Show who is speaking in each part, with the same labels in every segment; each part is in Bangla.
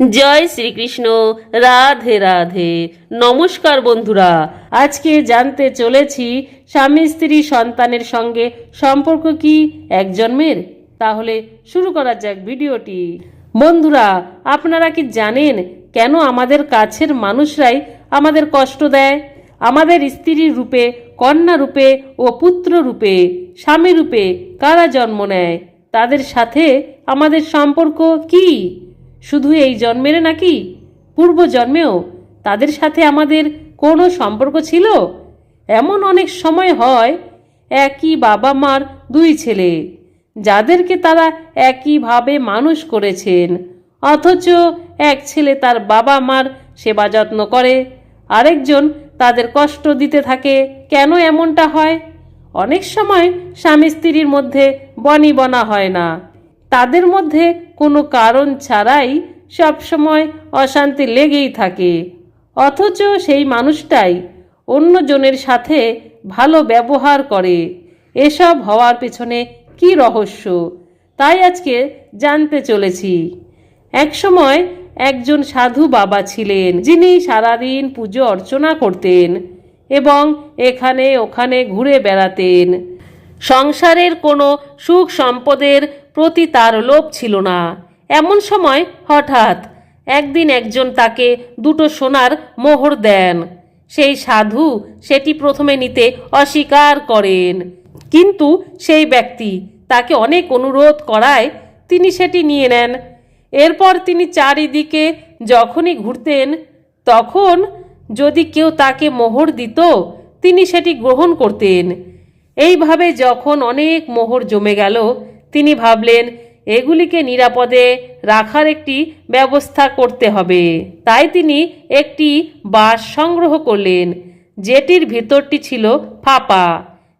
Speaker 1: জয় শ্রীকৃষ্ণ, রাধে রাধে। নমস্কার বন্ধুরা, আজকে জানতে চলেছি স্বামী স্ত্রী সন্তানের সঙ্গে সম্পর্ক কি, এক জন্মের? তাহলে শুরু করা যাক ভিডিওটি। বন্ধুরা, আপনারা কি জানেন কেন আমাদের কাছের মানুষরাই আমাদের কষ্ট দেয়? আমাদের স্ত্রীর রূপে, কন্যা রূপে ও পুত্র রূপে, স্বামী রূপে কারা জন্ম নেয়? তাদের সাথে আমাদের সম্পর্ক কি? শুধু এই জন্মের নাকি পূর্ব জন্মেও তাদের সাথে আমাদের কোনো সম্পর্ক ছিল? এমন অনেক সময় হয় একই বাবা মার দুই ছেলে, যাদেরকে তারা একইভাবে মানুষ করেছেন। অথচ এক ছেলে তার বাবা মার সেবা যত্ন করে, আরেকজন তাদের কষ্ট দিতে থাকে। কেন এমনটা হয়? অনেক সময় স্বামী স্ত্রীর মধ্যে বনি বনা হয় না। তাদের মধ্যে কোনো কারণ ছাড়াই সবসময় অশান্তি লেগেই থাকে। অথচ সেই মানুষটাই অন্যজনের সাথে ভালো ব্যবহার করে। এসব হওয়ার পেছনে কি রহস্য? তাই আজকে জানতে চলেছি। একসময় একজন সাধু বাবা ছিলেন, যিনি সারাদিন পুজো অর্চনা করতেন এবং এখানে ওখানে ঘুরে বেড়াতেন। সংসারের কোনো সুখ সম্পদের প্রতি তার লোভ ছিল না। এমন সময় হঠাৎ একদিন একজন তাকে দুটো সোনার মোহর দেন। সেই সাধু সেটি প্রথমে নিতে অস্বীকার করেন। কিন্তু সেই ব্যক্তি তাকে অনেক অনুরোধ করায় তিনি সেটি নিয়ে নেন। এরপর তিনি চারিদিকে যখনই ঘুরতেন, তখন যদি কেউ তাকে মোহর দিত, তিনি সেটি গ্রহণ করতেন। এইভাবে যখন অনেক মোহর জমে গেল তিনি ভাবলেন, এগুলিকে নিরাপদে রাখার একটি ব্যবস্থা করতে হবে। তাই তিনি একটি বাস সংগ্রহ করলেন, যেটির ভিতরটি ছিল ফাঁপা।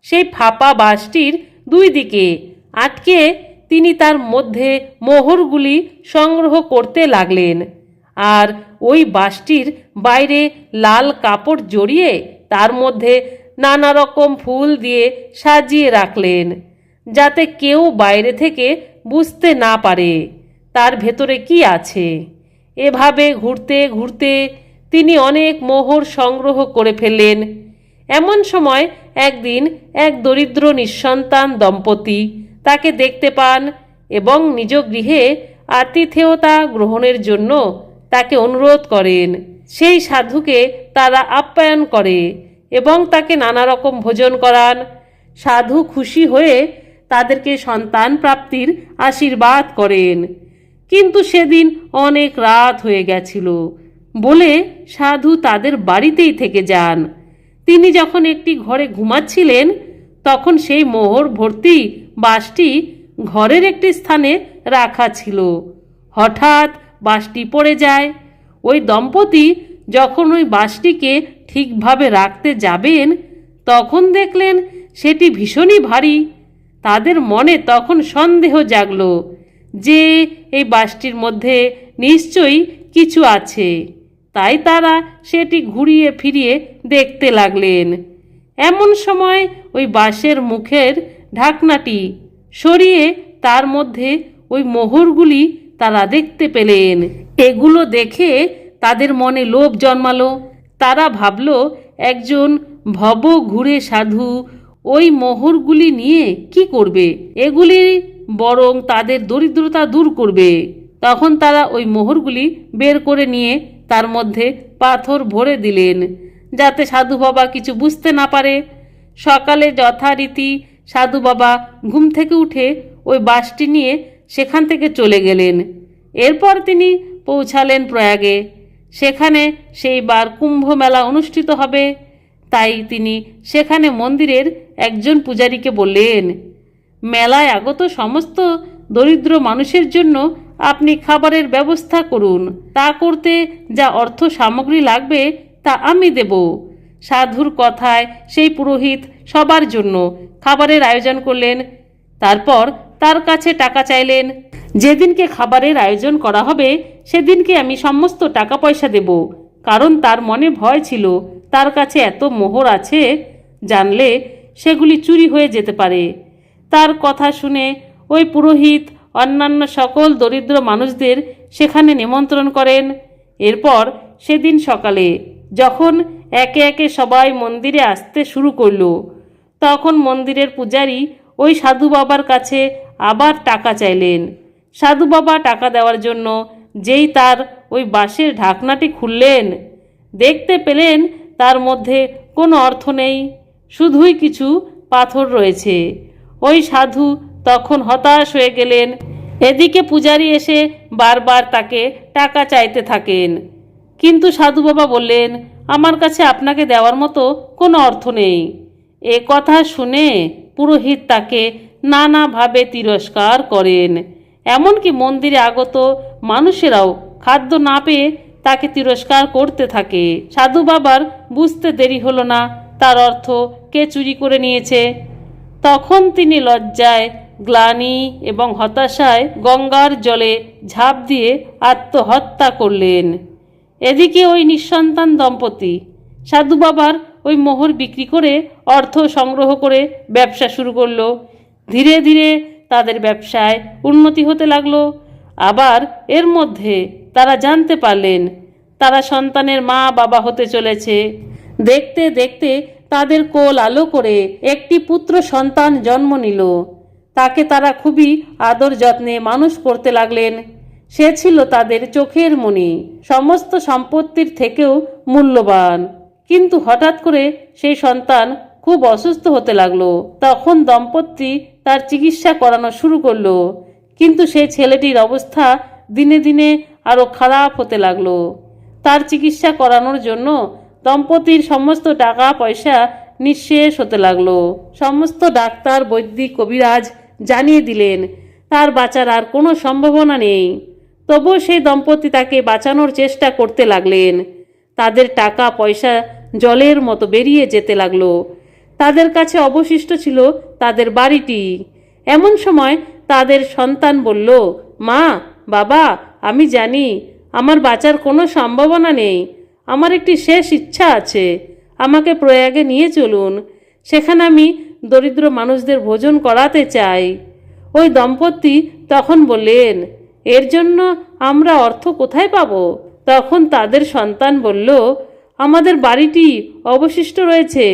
Speaker 1: সেই ফাঁপা বাসটির দুই দিকে আটকে তিনি তার মধ্যে মোহরগুলি সংগ্রহ করতে লাগলেন আর ওই বাসটির বাইরে লাল কাপড় জড়িয়ে তার মধ্যে নানা রকম ফুল দিয়ে সাজিয়ে রাখলেন। যাতে কেউ বাইরে থেকে বুঝতে না পারে। তার ভেতরে কি আছে? এভাবে ঘুরতে ঘুরতে তিনি অনেক মোহর সংগ্রহ করে ফেললেন। এমন সময় একদিন এক দরিদ্র নিঃসন্তান দম্পতি তাকে দেখতে পান এবং নিজ গৃহে আতিথেয়তা গ্রহণের জন্য তাকে অনুরোধ করেন। সেই সাধুকে তারা আপ্যায়ন করে এবং তাকে নানা রকম ভোজন করান। সাধু খুশি হয়ে তাদেরকে সন্তান প্রাপ্তির আশীর্বাদ করেন। কিন্তু সেদিন অনেক রাত হয়ে গেছিল। বলে সাধু তাদের বাড়িতেই থেকে যান। তিনি যখন একটি ঘরে ঘুমাচ্ছিলেন, তখন সেই মোহর ভর্তি বাসটি ঘরের একটি স্থানে রাখা ছিল। হঠাৎ বাসটি পড়ে যায়। ওই দম্পতি যখন ওই বাসটিকে ঠিকভাবে রাখতে যাবেন, তখন দেখলেন সেটি ভীষণই ভারী। তাদের মনে তখন সন্দেহ জাগল যে এই বাসটির মধ্যে নিশ্চয়ই কিছু আছে। তাই তারা সেটি ঘুরিয়ে ফিরিয়ে দেখতে লাগলেন। এমন সময় ওই বাঁশের মুখের ঢাকনাটি সরিয়ে তার মধ্যে ওই মোহরগুলি তারা দেখতে পেলেন। এগুলো দেখে তাদের মনে লোভ জন্মালো। তারা ভাবল, একজন ভব ঘুরে সাধু ওই মোহরগুলি নিয়ে কি করবে? এগুলি বরং তাদের দরিদ্রতা দূর করবে। তখন তারা ওই মোহরগুলি বের করে নিয়ে তার মধ্যে পাথর ভরে দিলেন, যাতে সাধু বাবা কিছু বুঝতে না পারে। সকালে যথারীতি সাধু বাবা ঘুম থেকে উঠে ওই বাসটি নিয়ে সেখান থেকে চলে গেলেন। এরপর তিনি পৌঁছালেন প্রয়াগে। সেখানে সেই বার কুম্ভ মেলা অনুষ্ঠিত হবে। তাই তিনি সেখানে মন্দিরের একজন পূজারীকে বললেন, মেলায় আগত সমস্ত দরিদ্র মানুষের জন্য আপনি খাবারের ব্যবস্থা করুন। তা করতে যা অর্থ সামগ্রী লাগবে তা আমি দেব। সাধুর কথায় সেই পুরোহিত সবার জন্য খাবারের আয়োজন করলেন। তারপর তার কাছে টাকা চাইলেন, যেদিনকে খাবারের আয়োজন করা হবে, সেদিনকে আমি সমস্ত টাকা পয়সা দেব। কারণ তার মনে ভয় ছিল, তার কাছে এত মোহর আছে, জানলে সেগুলি চুরি হয়ে যেতে পারে। তার কথা শুনে ওই পুরোহিত অন্যান্য সকল দরিদ্র মানুষদের সেখানে নিমন্ত্রণ করেন। এরপর সেদিন সকালে যখন একে একে সবাই মন্দিরে আসতে শুরু করল, তখন মন্দিরের পূজারী ওই সাধু বাবার কাছে আবার টাকা চাইলেন। সাধু বাবা টাকা দেওয়ার জন্য যেই তার ওই বাঁশের ঢাকনাটি খুললেন। দেখতে পেলেন তার মধ্যে কোনো অর্থ নেই, শুধুই কিছু পাথর রয়েছে। ওই সাধু তখন হতাশ হয়ে গেলেন। এদিকে পূজারী এসে বারবার তাকে টাকা চাইতে থাকেন। কিন্তু সাধু বাবা বললেন, আমার কাছে আপনাকে দেওয়ার মতো কোনো অর্থ নেই। এ কথা শুনে পুরোহিত তাকে নানাভাবে তিরস্কার করেন। এমনকি মন্দিরে আগত মানুষেরাও খাদ্য না পেয়ে তাকে তিরস্কার করতে থাকে। সাধু বাবার বুঝতে দেরি হলো না। তার অর্থ, কে চুরি করে নিয়েছে? তখন তিনি লজ্জায়, গ্লানি এবং হতাশায় গঙ্গার জলে ঝাঁপ দিয়ে আত্মহত্যা করলেন। এদিকে ওই নিঃসন্তান দম্পতি, সাধু বাবার ওই মোহর বিক্রি করে অর্থ সংগ্রহ করে ব্যবসা শুরু করল। ধীরে ধীরে তাদের ব্যবসায় উন্নতি হতে লাগল। আবার এর মধ্যে তারা জানতে পারলেন, তারা সন্তানের মা বাবা হতে চলেছে। দেখতে দেখতে তাদের কোল আলো করে একটি পুত্র সন্তান জন্ম নিল। তাকে তারা খুবই আদর যত্নে মানুষ করতে লাগলেন। সে ছিল তাদের চোখের মণি, সমস্ত সম্পত্তির থেকেও মূল্যবান। কিন্তু হঠাৎ করে সেই সন্তান খুব অসুস্থ হতে লাগল। তখন দম্পতি তার চিকিৎসা করানো শুরু করল। কিন্তু সেই ছেলেটির অবস্থা দিনে দিনে আরও খারাপ হতে লাগল। তার চিকিৎসা করানোর জন্য দম্পতির সমস্ত টাকা পয়সা নিঃশেষ হতে লাগল। সমস্ত ডাক্তার, বৈদিক, কবিরাজ জানিয়ে দিলেন, তার বাঁচার আর কোনো সম্ভাবনা নেই। তবুও সেই দম্পতি তাকে বাঁচানোর চেষ্টা করতে লাগলেন। তাদের টাকা পয়সা জলের মতো বেরিয়ে যেতে লাগল। তাদের কাছে অবশিষ্ট ছিল তাদের বাড়িটি। এমন সময় তাদের সন্তান বলল, মা, বাবা, আমি জানি, আমার বাঁচার কোনো সম্ভাবনা নেই। আমার একটি শেষ ইচ্ছা আছে। আমাকে প্রয়াগে নিয়ে চলুন। সেখানে আমি দরিদ্র মানুষদের ভোজন করাতে চাই। ওই দম্পতি তখন বললেন, এর জন্য আমরা অর্থ কোথায় পাব? তখন তাদের সন্তান বলল, আমাদের বাড়িটি অবশিষ্ট রয়েছে।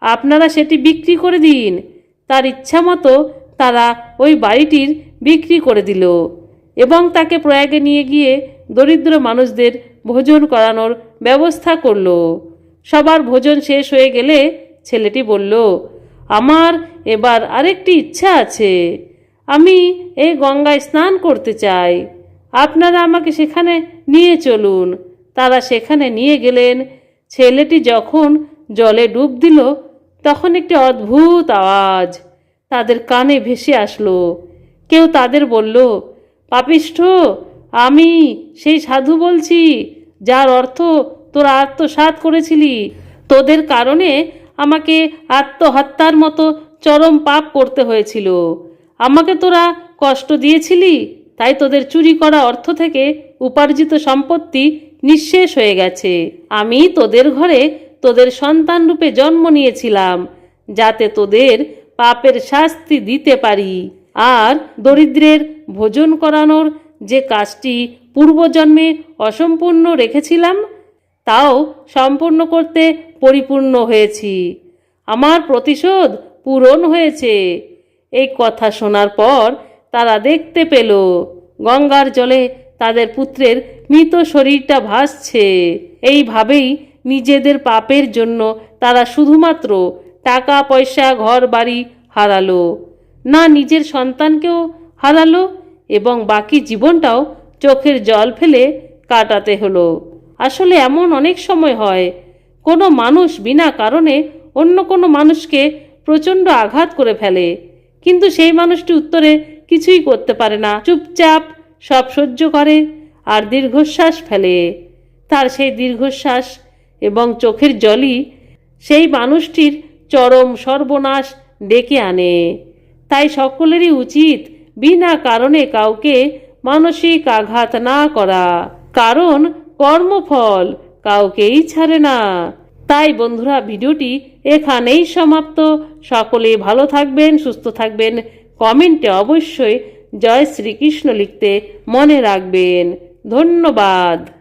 Speaker 1: আপনারা সেটি বিক্রি করে দিন। তার ইচ্ছা মতো তারা ওই বাড়িটির বিক্রি করে দিল এবং তাকে প্রয়াগে নিয়ে গিয়ে দরিদ্র মানুষদের ভোজন করানোর ব্যবস্থা করল। সবার ভোজন শেষ হয়ে গেলে ছেলেটি বলল, আমার এবার আরেকটি ইচ্ছা আছে। আমি এই গঙ্গায় স্নান করতে চাই। আপনারা আমাকে সেখানে নিয়ে চলুন। তারা সেখানে নিয়ে গেলেন। ছেলেটি যখন জলে ডুব দিল, তখন একটি অদ্ভুত আওয়াজ তাদের কানে ভেসে আসলো। কেউ তাদের বলল, পাপিষ্ঠ, আমি সেই সাধু বলছি, যার অর্থ তোরা আত্মসাৎ করেছিলি। তোদের কারণে আমাকে আত্মহত্যার মতো চরম পাপ করতে হয়েছিল। আমাকে তোরা কষ্ট দিয়েছিলি, তাই তোদের চুরি করা অর্থ থেকে উপার্জিত সম্পত্তি নিঃশেষ হয়ে গেছে। আমি তোদের ঘরে তোদের সন্তান রূপে জন্ম নিয়েছিলাম, যাতে তোদের পাপের শাস্তি দিতে পারি। আর দরিদ্রের ভোজন করানোর যে কাজটি পূর্বজন্মে অসম্পূর্ণ রেখেছিলাম, তাও সম্পূর্ণ করতে পরিপূর্ণ হয়েছি। আমার প্রতিশোধ পূরণ হয়েছে। এই কথা শোনার পর তারা দেখতে পেল, গঙ্গার জলে তাদের পুত্রের মৃত শরীরটা ভাসছে। এইভাবেই নিজেদের পাপের জন্য তারা শুধুমাত্র টাকা পয়সা ঘর বাড়ি হারালো। না নিজের সন্তানকেও হারালো এবং বাকি জীবনটাও চোখের জল ফেলে কাটাতে হলো। আসলে এমন অনেক সময় হয়, কোনো মানুষ বিনা কারণে অন্য কোনো মানুষকে প্রচণ্ড আঘাত করে ফেলে। কিন্তু সেই মানুষটি উত্তরে কিছুই করতে পারে না, চুপচাপ সব সহ্য করে আর দীর্ঘশ্বাস ফেলে। তার সেই দীর্ঘশ্বাস এবং চোখের জলই সেই মানুষটির চরম সর্বনাশ ডেকে আনে। তাই সকলেরই উচিত বিনা কারণে কাউকে মানসিক আঘাত না করা। কারণ কর্মফল কাউকেই ছাড়ে না। তাই বন্ধুরা, ভিডিওটি এখানেই সমাপ্ত। সকলে ভালো থাকবেন, সুস্থ থাকবেন। কমেন্টে অবশ্যই জয় শ্রীকৃষ্ণ লিখতে মনে রাখবেন। ধন্যবাদ।